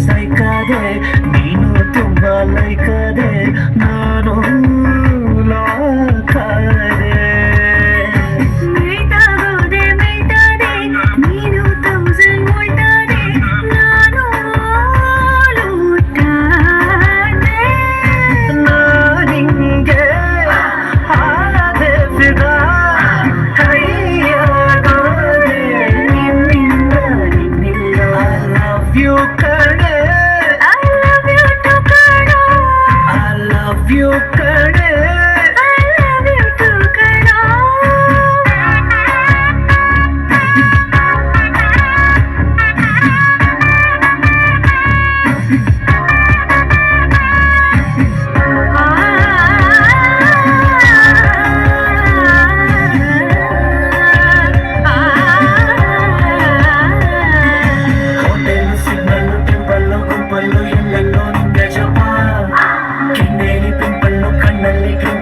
ಸೈಕಾದೆ ನೀನು ತುಂಬ ಲೈಕಾದೆ ನಾನು ಲಾಕಾದೆ you யூக்கடே Thank you.